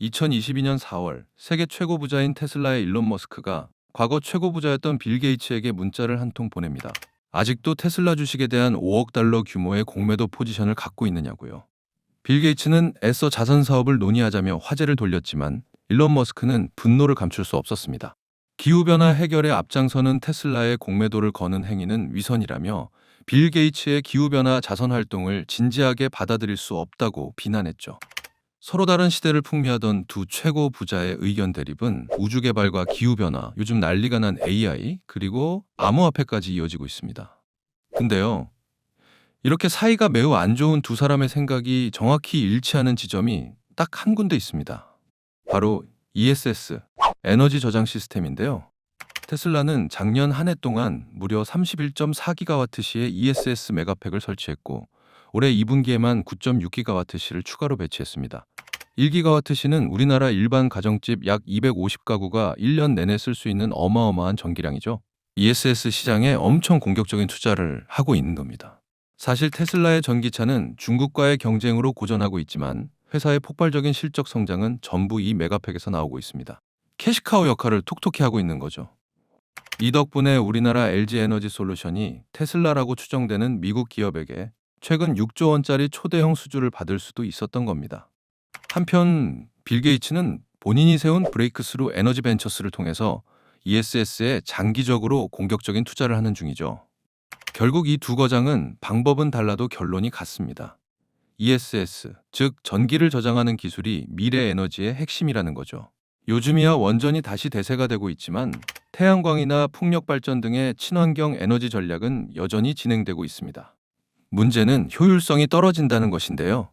2022년 4월 세계 최고 부자인 테슬라의 일론 머스크가 과거 최고 부자였던 빌 게이츠에게 문자를 한 통 보냅니다. 아직도 테슬라 주식에 대한 5억 달러 규모의 공매도 포지션을 갖고 있느냐고요. 빌 게이츠는 애써 자선 사업을 논의하자며 화제를 돌렸지만 일론 머스크는 분노를 감출 수 없었습니다. 기후변화 해결에 앞장서는 테슬라의 공매도를 거는 행위는 위선이라며 빌 게이츠의 기후변화 자선 활동을 진지하게 받아들일 수 없다고 비난했죠. 서로 다른 시대를 풍미하던 두 최고 부자의 의견 대립은 우주 개발과 기후 변화, 요즘 난리가 난 AI, 그리고 암호화폐까지 이어지고 있습니다. 근데요, 이렇게 사이가 매우 안 좋은 두 사람의 생각이 정확히 일치하는 지점이 딱 한 군데 있습니다. 바로 ESS, 에너지 저장 시스템인데요. 테슬라는 작년 한 해 동안 무려 31.4기가와트시의 ESS 메가팩을 설치했고 올해 2분기에만 9.6기가와트시를 추가로 배치했습니다. 1기가와트시는 우리나라 일반 가정집 약 250가구가 1년 내내 쓸 수 있는 어마어마한 전기량이죠. ESS 시장에 엄청 공격적인 투자를 하고 있는 겁니다. 사실 테슬라의 전기차는 중국과의 경쟁으로 고전하고 있지만 회사의 폭발적인 실적 성장은 전부 이 메가팩에서 나오고 있습니다. 캐시카우 역할을 톡톡히 하고 있는 거죠. 이 덕분에 우리나라 LG 에너지 솔루션이 테슬라라고 추정되는 미국 기업에게 최근 6조 원짜리 초대형 수주를 받을 수도 있었던 겁니다. 한편 빌 게이츠는 본인이 세운 브레이크스루 에너지 벤처스를 통해서 ESS에 장기적으로 공격적인 투자를 하는 중이죠. 결국 이 두 거장은 방법은 달라도 결론이 같습니다. ESS, 즉 전기를 저장하는 기술이 미래 에너지의 핵심이라는 거죠. 요즘이야 원전이 다시 대세가 되고 있지만 태양광이나 풍력 발전 등의 친환경 에너지 전략은 여전히 진행되고 있습니다. 문제는 효율성이 떨어진다는 것인데요.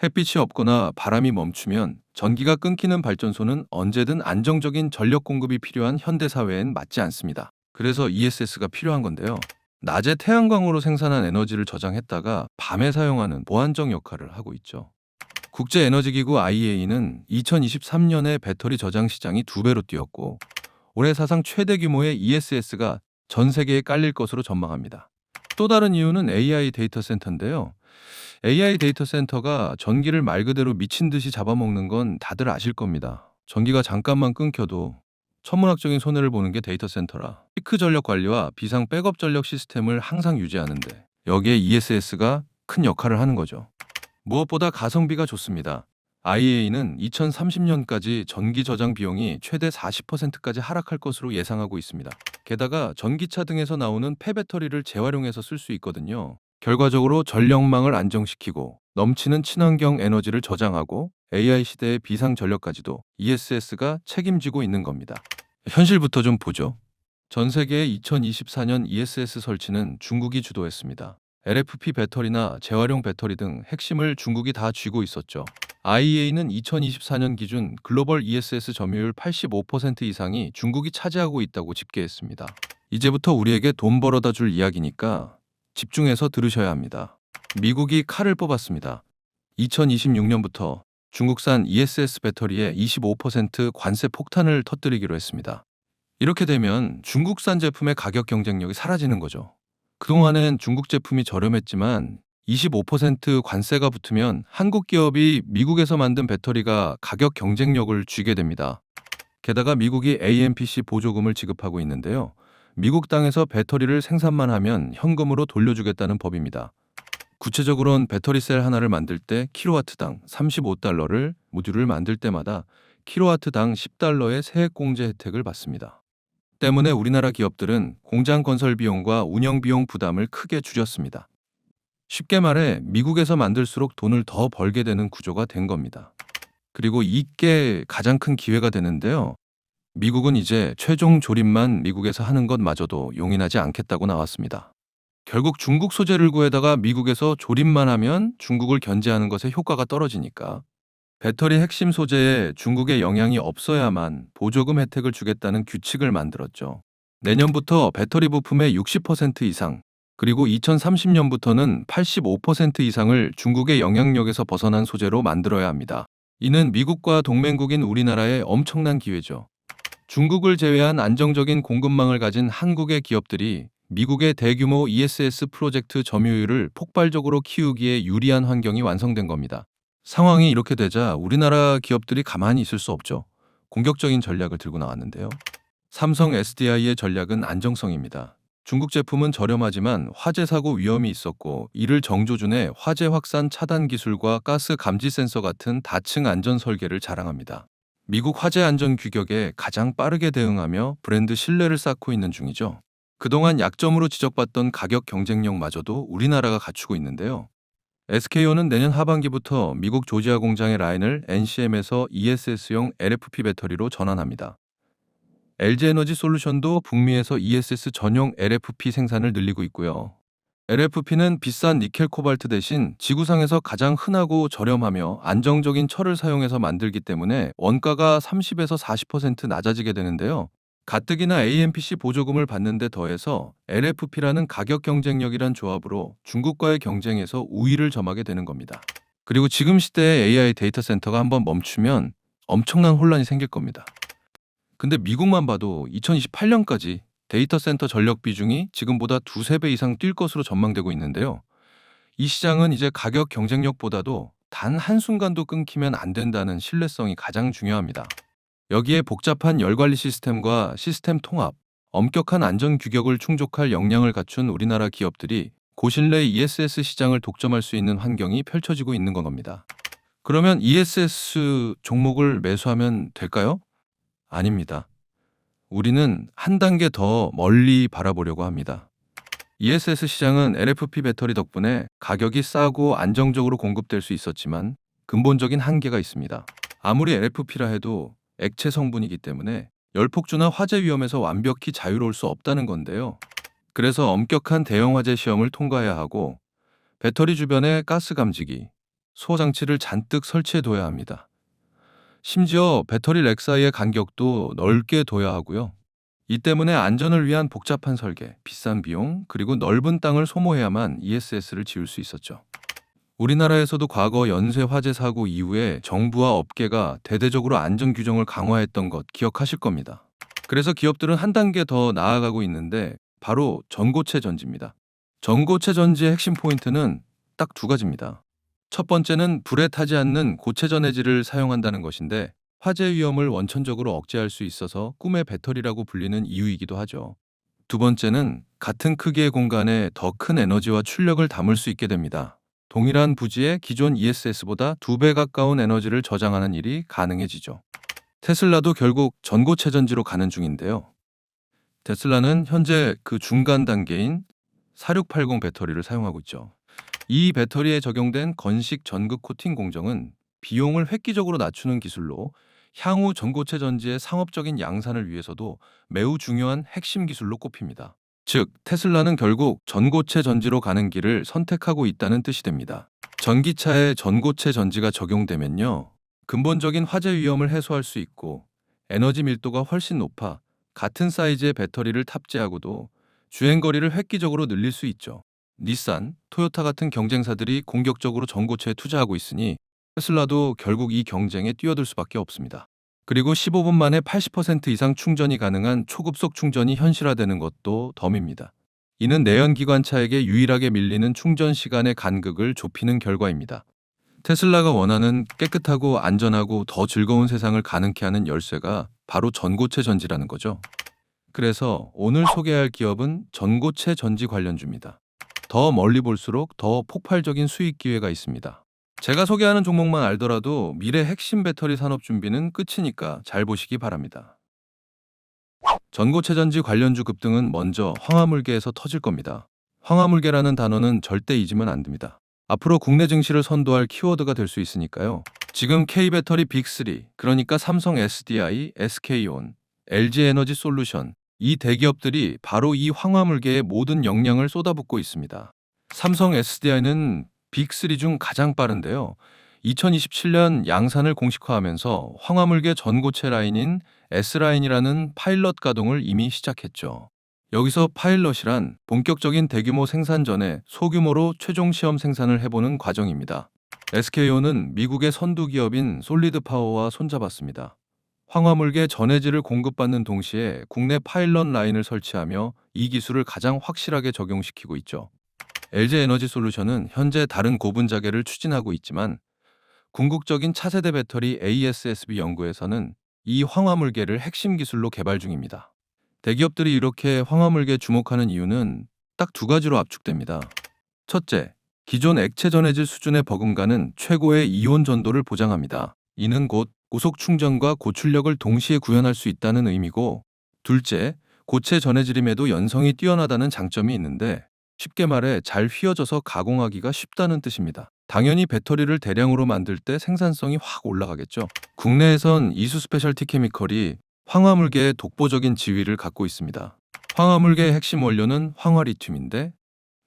햇빛이 없거나 바람이 멈추면 전기가 끊기는 발전소는 언제든 안정적인 전력 공급이 필요한 현대 사회엔 맞지 않습니다. 그래서 ESS가 필요한 건데요. 낮에 태양광으로 생산한 에너지를 저장했다가 밤에 사용하는 보안적 역할을 하고 있죠. 국제에너지기구 IEA는 2023년에 배터리 저장 시장이 두 배로 뛰었고 올해 사상 최대 규모의 ESS가 전 세계에 깔릴 것으로 전망합니다. 또 다른 이유는 AI 데이터 센터인데요. AI 데이터 센터가 전기를 말 그대로 미친 듯이 잡아먹는 건 다들 아실 겁니다. 전기가 잠깐만 끊겨도 천문학적인 손해를 보는 게 데이터 센터라. 피크 전력 관리와 비상 백업 전력 시스템을 항상 유지하는데 여기에 ESS가 큰 역할을 하는 거죠. 무엇보다 가성비가 좋습니다. IEA는 2030년까지 전기 저장 비용이 최대 40%까지 하락할 것으로 예상하고 있습니다. 게다가 전기차 등에서 나오는 폐배터리를 재활용해서 쓸 수 있거든요. 결과적으로 전력망을 안정시키고 넘치는 친환경 에너지를 저장하고 AI 시대의 비상 전력까지도 ESS가 책임지고 있는 겁니다. 현실부터 좀 보죠. 전 세계의 2024년 ESS 설치는 중국이 주도했습니다. LFP 배터리나 재활용 배터리 등 핵심을 중국이 다 쥐고 있었죠. IEA는 2024년 기준 글로벌 ESS 점유율 85% 이상이 중국이 차지하고 있다고 집계했습니다. 이제부터 우리에게 돈 벌어다 줄 이야기니까 집중해서 들으셔야 합니다. 미국이 칼을 뽑았습니다. 2026년부터 중국산 ESS 배터리에 25% 관세 폭탄을 터뜨리기로 했습니다. 이렇게 되면 중국산 제품의 가격 경쟁력이 사라지는 거죠. 그동안엔 중국 제품이 저렴했지만 25% 관세가 붙으면 한국 기업이 미국에서 만든 배터리가 가격 경쟁력을 쥐게 됩니다. 게다가 미국이 AMPC 보조금을 지급하고 있는데요. 미국 땅에서 배터리를 생산만 하면 현금으로 돌려주겠다는 법입니다. 구체적으로는 배터리 셀 하나를 만들 때 킬로와트당 35달러를 모듈을 만들 때마다 킬로와트당 10달러의 세액 공제 혜택을 받습니다. 때문에 우리나라 기업들은 공장 건설 비용과 운영 비용 부담을 크게 줄였습니다. 쉽게 말해 미국에서 만들수록 돈을 더 벌게 되는 구조가 된 겁니다. 그리고 이게 가장 큰 기회가 되는데요. 미국은 이제 최종 조립만 미국에서 하는 것마저도 용인하지 않겠다고 나왔습니다. 결국 중국 소재를 구해다가 미국에서 조립만 하면 중국을 견제하는 것에 효과가 떨어지니까 배터리 핵심 소재에 중국의 영향이 없어야만 보조금 혜택을 주겠다는 규칙을 만들었죠. 내년부터 배터리 부품의 60% 이상, 그리고 2030년부터는 85% 이상을 중국의 영향력에서 벗어난 소재로 만들어야 합니다. 이는 미국과 동맹국인 우리나라의 엄청난 기회죠. 중국을 제외한 안정적인 공급망을 가진 한국의 기업들이 미국의 대규모 ESS 프로젝트 점유율을 폭발적으로 키우기에 유리한 환경이 완성된 겁니다. 상황이 이렇게 되자 우리나라 기업들이 가만히 있을 수 없죠. 공격적인 전략을 들고 나왔는데요. 삼성 SDI의 전략은 안정성입니다. 중국 제품은 저렴하지만 화재 사고 위험이 있었고 이를 정조준의 화재 확산 차단 기술과 가스 감지 센서 같은 다층 안전 설계를 자랑합니다. 미국 화재 안전 규격에 가장 빠르게 대응하며 브랜드 신뢰를 쌓고 있는 중이죠. 그동안 약점으로 지적받던 가격 경쟁력마저도 우리나라가 갖추고 있는데요. SK온은 내년 하반기부터 미국 조지아 공장의 라인을 NCM에서 ESS용 LFP 배터리로 전환합니다. LG에너지 솔루션도 북미에서 ESS 전용 LFP 생산을 늘리고 있고요. LFP는 비싼 니켈 코발트 대신 지구상에서 가장 흔하고 저렴하며 안정적인 철을 사용해서 만들기 때문에 원가가 30에서 40% 낮아지게 되는데요. 가뜩이나 AMPC 보조금을 받는 데 더해서 LFP라는 가격 경쟁력이란 조합으로 중국과의 경쟁에서 우위를 점하게 되는 겁니다. 그리고 지금 시대의 AI 데이터 센터가 한번 멈추면 엄청난 혼란이 생길 겁니다. 근데 미국만 봐도 2028년까지 데이터 센터 전력 비중이 지금보다 두세 배 이상 뛸 것으로 전망되고 있는데요. 이 시장은 이제 가격 경쟁력보다도 단 한순간도 끊기면 안 된다는 신뢰성이 가장 중요합니다. 여기에 복잡한 열관리 시스템과 시스템 통합, 엄격한 안전 규격을 충족할 역량을 갖춘 우리나라 기업들이 고신뢰 ESS 시장을 독점할 수 있는 환경이 펼쳐지고 있는 건 겁니다. 그러면 ESS 종목을 매수하면 될까요? 아닙니다. 우리는 한 단계 더 멀리 바라보려고 합니다. ESS 시장은 LFP 배터리 덕분에 가격이 싸고 안정적으로 공급될 수 있었지만 근본적인 한계가 있습니다. 아무리 LFP라 해도 액체 성분이기 때문에 열폭주나 화재 위험에서 완벽히 자유로울 수 없다는 건데요. 그래서 엄격한 대형 화재 시험을 통과해야 하고 배터리 주변에 가스 감지기, 수호 장치를 잔뜩 설치해 둬야 합니다. 심지어 배터리 렉 사이의 간격도 넓게 둬야 하고요. 이 때문에 안전을 위한 복잡한 설계, 비싼 비용, 그리고 넓은 땅을 소모해야만 ESS를 지을 수 있었죠. 우리나라에서도 과거 연쇄 화재 사고 이후에 정부와 업계가 대대적으로 안전 규정을 강화했던 것 기억하실 겁니다. 그래서 기업들은 한 단계 더 나아가고 있는데 바로 전고체 전지입니다. 전고체 전지의 핵심 포인트는 딱 두 가지입니다. 첫 번째는 불에 타지 않는 고체 전해질을 사용한다는 것인데 화재 위험을 원천적으로 억제할 수 있어서 꿈의 배터리라고 불리는 이유이기도 하죠. 두 번째는 같은 크기의 공간에 더 큰 에너지와 출력을 담을 수 있게 됩니다. 동일한 부지에 기존 ESS보다 두 배 가까운 에너지를 저장하는 일이 가능해지죠. 테슬라도 결국 전고체 전지로 가는 중인데요. 테슬라는 현재 그 중간 단계인 4680 배터리를 사용하고 있죠. 이 배터리에 적용된 건식 전극 코팅 공정은 비용을 획기적으로 낮추는 기술로 향후 전고체 전지의 상업적인 양산을 위해서도 매우 중요한 핵심 기술로 꼽힙니다. 즉, 테슬라는 결국 전고체 전지로 가는 길을 선택하고 있다는 뜻이 됩니다. 전기차에 전고체 전지가 적용되면요. 근본적인 화재 위험을 해소할 수 있고 에너지 밀도가 훨씬 높아 같은 사이즈의 배터리를 탑재하고도 주행 거리를 획기적으로 늘릴 수 있죠. 닛산, 토요타 같은 경쟁사들이 공격적으로 전고체에 투자하고 있으니 테슬라도 결국 이 경쟁에 뛰어들 수밖에 없습니다. 그리고 15분 만에 80% 이상 충전이 가능한 초급속 충전이 현실화되는 것도 덤입니다. 이는 내연기관차에게 유일하게 밀리는 충전 시간의 간극을 좁히는 결과입니다. 테슬라가 원하는 깨끗하고 안전하고 더 즐거운 세상을 가능케 하는 열쇠가 바로 전고체 전지라는 거죠. 그래서 오늘 소개할 기업은 전고체 전지 관련주입니다. 더 멀리 볼수록 더 폭발적인 수익 기회가 있습니다. 제가 소개하는 종목만 알더라도 미래 핵심 배터리 산업 준비는 끝이니까 잘 보시기 바랍니다. 전고체 전지 관련주 급등은 먼저 황화물계에서 터질 겁니다. 황화물계라는 단어는 절대 잊으면 안 됩니다. 앞으로 국내 증시를 선도할 키워드가 될 수 있으니까요. 지금 K배터리 빅3, 그러니까 삼성 SDI, SK온, LG에너지 솔루션, 이 대기업들이 바로 이 황화물계에 모든 역량을 쏟아붓고 있습니다. 삼성 SDI는 빅3 중 가장 빠른데요. 2027년 양산을 공식화하면서 황화물계 전고체 라인인 S라인이라는 파일럿 가동을 이미 시작했죠. 여기서 파일럿이란 본격적인 대규모 생산 전에 소규모로 최종 시험 생산을 해보는 과정입니다. SKO는 미국의 선두 기업인 솔리드 파워와 손잡았습니다. 황화물계 전해질을 공급받는 동시에 국내 파일럿 라인을 설치하며 이 기술을 가장 확실하게 적용시키고 있죠. LG 에너지 솔루션은 현재 다른 고분 자개를 추진하고 있지만 궁극적인 차세대 배터리 ASSB 연구에서는 이 황화물계를 핵심 기술로 개발 중입니다. 대기업들이 이렇게 황화물계에 주목하는 이유는 딱 두 가지로 압축됩니다. 첫째, 기존 액체 전해질 수준의 버금가는 최고의 이온 전도를 보장합니다. 이는 곧 고속 충전과 고출력을 동시에 구현할 수 있다는 의미고, 둘째, 고체 전해질임에도 연성이 뛰어나다는 장점이 있는데 쉽게 말해 잘 휘어져서 가공하기가 쉽다는 뜻입니다. 당연히 배터리를 대량으로 만들 때 생산성이 확 올라가겠죠. 국내에선 이수 스페셜티 케미컬이 황화물계의 독보적인 지위를 갖고 있습니다. 황화물계의 핵심 원료는 황화리튬인데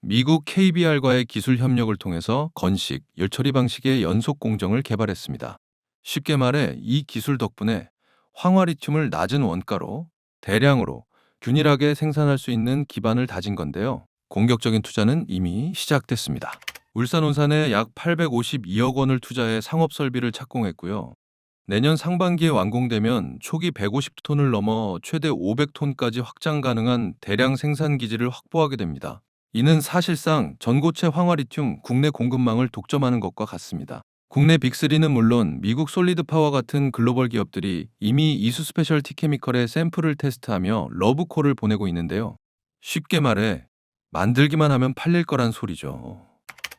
미국 KBR과의 기술 협력을 통해서 건식, 열처리 방식의 연속 공정을 개발했습니다. 쉽게 말해 이 기술 덕분에 황화리튬을 낮은 원가로 대량으로 균일하게 생산할 수 있는 기반을 다진 건데요. 공격적인 투자는 이미 시작됐습니다. 울산 온산에 약 852억 원을 투자해 상업 설비를 착공했고요. 내년 상반기에 완공되면 초기 150톤을 넘어 최대 500톤까지 확장 가능한 대량 생산 기지를 확보하게 됩니다. 이는 사실상 전고체 황화리튬 국내 공급망을 독점하는 것과 같습니다. 국내 빅3는 물론 미국 솔리드파워 같은 글로벌 기업들이 이미 이수 스페셜티 케미컬의 샘플을 테스트하며 러브콜을 보내고 있는데요. 쉽게 말해 만들기만 하면 팔릴 거란 소리죠.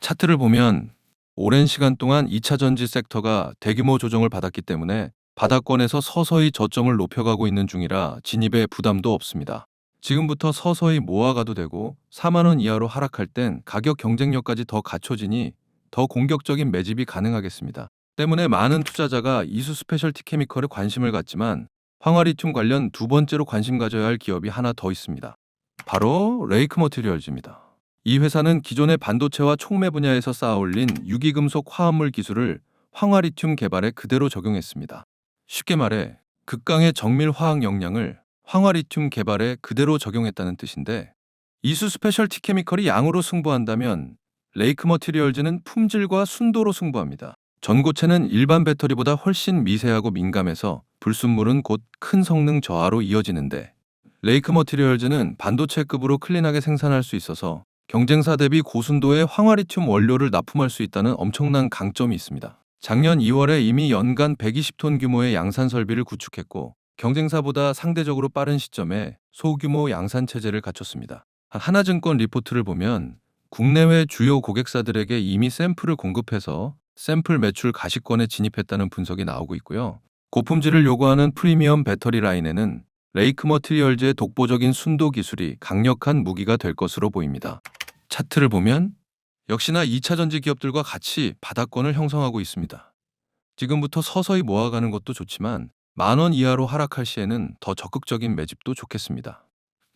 차트를 보면 오랜 시간 동안 2차 전지 섹터가 대규모 조정을 받았기 때문에 바닥권에서 서서히 저점을 높여가고 있는 중이라 진입에 부담도 없습니다. 지금부터 서서히 모아가도 되고 4만 원 이하로 하락할 땐 가격 경쟁력까지 더 갖춰지니 더 공격적인 매집이 가능하겠습니다. 때문에 많은 투자자가 이수 스페셜티 케미컬에 관심을 갖지만 황화리튬 관련 두 번째로 관심 가져야 할 기업이 하나 더 있습니다. 바로 레이크 머티리얼즈입니다. 이 회사는 기존의 반도체와 촉매 분야에서 쌓아올린 유기금속 화합물 기술을 황화리튬 개발에 그대로 적용했습니다. 쉽게 말해 극강의 정밀 화학 역량을 황화리튬 개발에 그대로 적용했다는 뜻인데 이수 스페셜티 케미컬이 양으로 승부한다면 레이크 머티리얼즈는 품질과 순도로 승부합니다. 전고체는 일반 배터리보다 훨씬 미세하고 민감해서 불순물은 곧 큰 성능 저하로 이어지는데 레이크 머티리얼즈는 반도체급으로 클린하게 생산할 수 있어서 경쟁사 대비 고순도의 황화리튬 원료를 납품할 수 있다는 엄청난 강점이 있습니다. 작년 2월에 이미 연간 120톤 규모의 양산 설비를 구축했고 경쟁사보다 상대적으로 빠른 시점에 소규모 양산 체제를 갖췄습니다. 하나증권 리포트를 보면 국내외 주요 고객사들에게 이미 샘플을 공급해서 샘플 매출 가시권에 진입했다는 분석이 나오고 있고요. 고품질을 요구하는 프리미엄 배터리 라인에는 레이크 머티리얼즈의 독보적인 순도 기술이 강력한 무기가 될 것으로 보입니다. 차트를 보면 역시나 2차 전지 기업들과 같이 바닥권을 형성하고 있습니다. 지금부터 서서히 모아가는 것도 좋지만 만원 이하로 하락할 시에는 더 적극적인 매집도 좋겠습니다.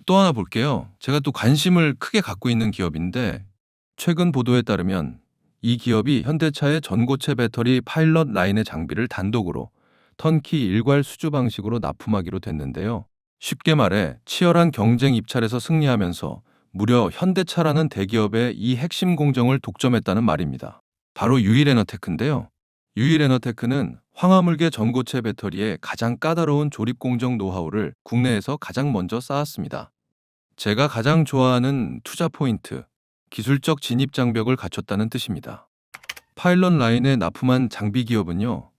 또 하나 볼게요. 제가 또 관심을 크게 갖고 있는 기업인데 최근 보도에 따르면 이 기업이 현대차의 전고체 배터리 파일럿 라인의 장비를 단독으로 턴키 일괄 수주 방식으로 납품하기로 됐는데요. 쉽게 말해 치열한 경쟁 입찰에서 승리하면서 무려 현대차라는 대기업의 이 핵심 공정을 독점했다는 말입니다. 바로 유일에너테크인데요. 유일에너테크는 황화물계 전고체 배터리의 가장 까다로운 조립 공정 노하우를 국내에서 가장 먼저 쌓았습니다. 제가 가장 좋아하는 투자 포인트, 기술적 진입 장벽을 갖췄다는 뜻입니다. 파일럿 라인에 납품한 장비 기업은요,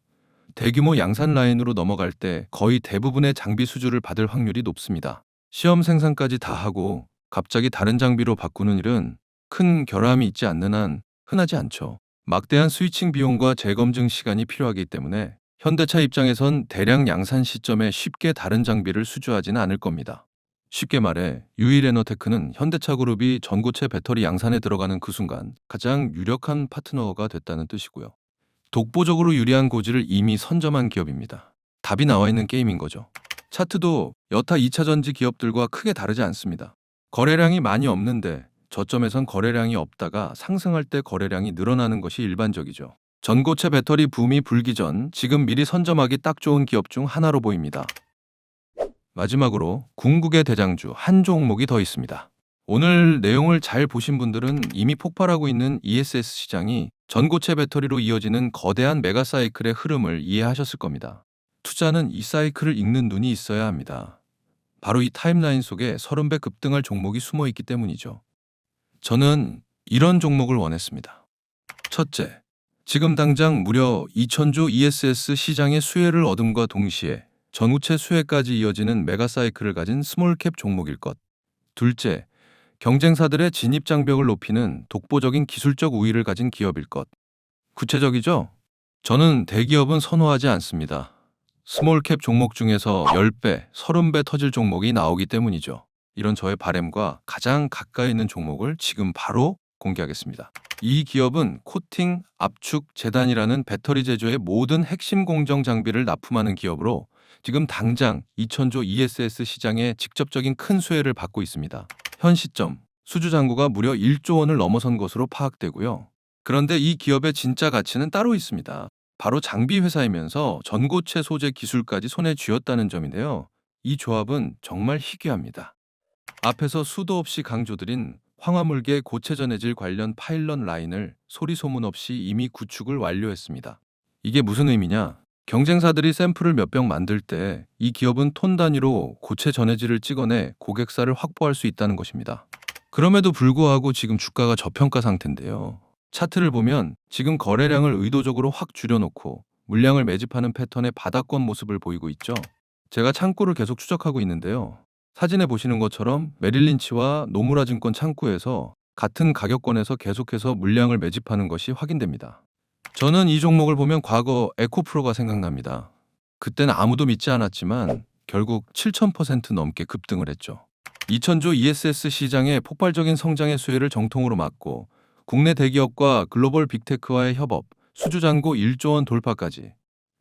대규모 양산 라인으로 넘어갈 때 거의 대부분의 장비 수주를 받을 확률이 높습니다. 시험 생산까지 다 하고 갑자기 다른 장비로 바꾸는 일은 큰 결함이 있지 않는 한 흔하지 않죠. 막대한 스위칭 비용과 재검증 시간이 필요하기 때문에 현대차 입장에선 대량 양산 시점에 쉽게 다른 장비를 수주하지는 않을 겁니다. 쉽게 말해 유일에너테크는 현대차 그룹이 전고체 배터리 양산에 들어가는 그 순간 가장 유력한 파트너가 됐다는 뜻이고요. 독보적으로 유리한 고지를 이미 선점한 기업입니다. 답이 나와 있는 게임인 거죠. 차트도 여타 2차 전지 기업들과 크게 다르지 않습니다. 거래량이 많이 없는데 저점에선 거래량이 없다가 상승할 때 거래량이 늘어나는 것이 일반적이죠. 전고체 배터리 붐이 불기 전 지금 미리 선점하기 딱 좋은 기업 중 하나로 보입니다. 마지막으로 궁극의 대장주 한 종목이 더 있습니다. 오늘 내용을 잘 보신 분들은 이미 폭발하고 있는 ESS 시장이 전고체 배터리로 이어지는 거대한 메가 사이클의 흐름을 이해하셨을 겁니다. 투자는 이 사이클을 읽는 눈이 있어야 합니다. 바로 이 타임라인 속에 30배 급등할 종목이 숨어 있기 때문이죠. 저는 이런 종목을 원했습니다. 첫째, 지금 당장 무려 2천조 ESS 시장의 수혜를 얻음과 동시에 전우체 수혜까지 이어지는 메가사이클을 가진 스몰캡 종목일 것. 둘째, 경쟁사들의 진입 장벽을 높이는 독보적인 기술적 우위를 가진 기업일 것. 구체적이죠? 저는 대기업은 선호하지 않습니다. 스몰캡 종목 중에서 10배, 30배 터질 종목이 나오기 때문이죠. 이런 저의 바램과 가장 가까이 있는 종목을 지금 바로 공개하겠습니다. 이 기업은 코팅, 압축, 재단이라는 배터리 제조의 모든 핵심 공정 장비를 납품하는 기업으로 지금 당장 2천조 ESS 시장에 직접적인 큰 수혜를 받고 있습니다. 현 시점 수주 잔고가 무려 1조 원을 넘어선 것으로 파악되고요. 그런데 이 기업의 진짜 가치는 따로 있습니다. 바로 장비 회사이면서 전고체 소재 기술까지 손에 쥐었다는 점인데요. 이 조합은 정말 희귀합니다. 앞에서 수도 없이 강조드린 황화물계 고체 전해질 관련 파일럿 라인을 소리 소문 없이 이미 구축을 완료했습니다. 이게 무슨 의미냐? 경쟁사들이 샘플을 몇 병 만들 때 이 기업은 톤 단위로 고체 전해질을 찍어내 고객사를 확보할 수 있다는 것입니다. 그럼에도 불구하고 지금 주가가 저평가 상태인데요. 차트를 보면 지금 거래량을 의도적으로 확 줄여놓고 물량을 매집하는 패턴의 바닥권 모습을 보이고 있죠. 제가 창구를 계속 추적하고 있는데요. 사진에 보시는 것처럼 메릴린치와 노무라 증권 창구에서 같은 가격권에서 계속해서 물량을 매집하는 것이 확인됩니다. 저는 이 종목을 보면 과거 에코프로가 생각납니다. 그때는 아무도 믿지 않았지만 결국 7,000% 넘게 급등을 했죠. 2000조 ESS 시장의 폭발적인 성장의 수혜를 정통으로 맞고 국내 대기업과 글로벌 빅테크와의 협업, 수주 잔고 1조 원 돌파까지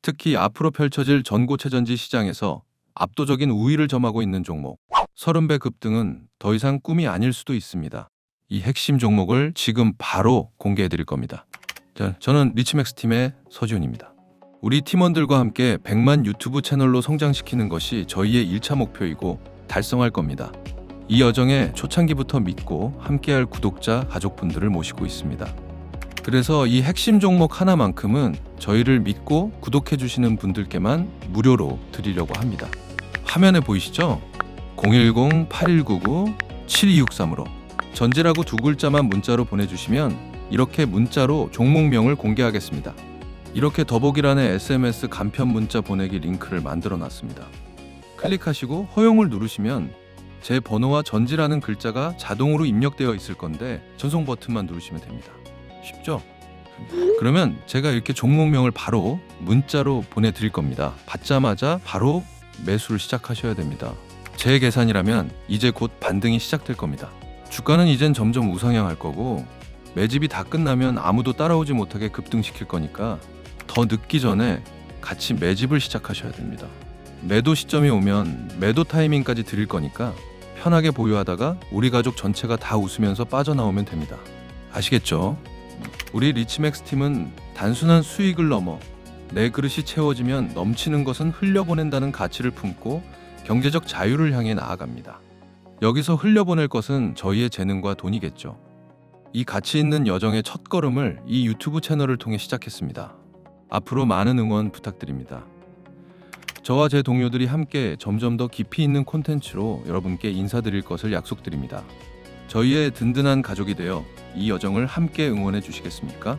특히 앞으로 펼쳐질 전고체 전지 시장에서 압도적인 우위를 점하고 있는 종목 30배 급등은 더 이상 꿈이 아닐 수도 있습니다. 이 핵심 종목을 지금 바로 공개해 드릴 겁니다. 자, 저는 리치맥스 팀의 서지훈입니다. 우리 팀원들과 함께 100만 유튜브 채널로 성장시키는 것이 저희의 1차 목표이고 달성할 겁니다. 이 여정에 초창기부터 믿고 함께할 구독자, 가족분들을 모시고 있습니다. 그래서 이 핵심 종목 하나만큼은 저희를 믿고 구독해 주시는 분들께만 무료로 드리려고 합니다. 화면에 보이시죠? 010-8199-7263으로 전지라고 두 글자만 문자로 보내주시면 이렇게 문자로 종목명을 공개하겠습니다. 이렇게 더보기란에 SMS 간편 문자 보내기 링크를 만들어 놨습니다. 클릭하시고 허용을 누르시면 제 번호와 전지라는 글자가 자동으로 입력되어 있을 건데 전송 버튼만 누르시면 됩니다. 쉽죠? 그러면 제가 이렇게 종목명을 바로 문자로 보내드릴 겁니다. 받자마자 바로 매수를 시작하셔야 됩니다. 제 계산이라면 이제 곧 반등이 시작될 겁니다. 주가는 이젠 점점 우상향할 거고 매집이 다 끝나면 아무도 따라오지 못하게 급등시킬 거니까 더 늦기 전에 같이 매집을 시작하셔야 됩니다. 매도 시점이 오면 매도 타이밍까지 드릴 거니까 편하게 보유하다가 우리 가족 전체가 다 웃으면서 빠져나오면 됩니다. 아시겠죠? 우리 리치맥스 팀은 단순한 수익을 넘어 내 그릇이 채워지면 넘치는 것은 흘려보낸다는 가치를 품고 경제적 자유를 향해 나아갑니다. 여기서 흘려보낼 것은 저희의 재능과 돈이겠죠. 이 가치 있는 여정의 첫 걸음을 이 유튜브 채널을 통해 시작했습니다. 앞으로 많은 응원 부탁드립니다. 저와 제 동료들이 함께 점점 더 깊이 있는 콘텐츠로 여러분께 인사드릴 것을 약속드립니다. 저희의 든든한 가족이 되어 이 여정을 함께 응원해 주시겠습니까?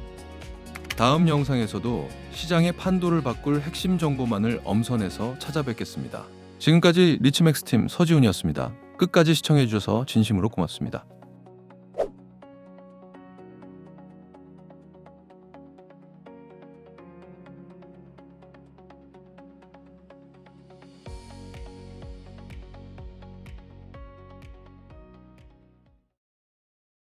다음 영상에서도 시장의 판도를 바꿀 핵심 정보만을 엄선해서 찾아뵙겠습니다. 지금까지 리치맥스 팀 서지훈이었습니다. 끝까지 시청해 주셔서 진심으로 고맙습니다.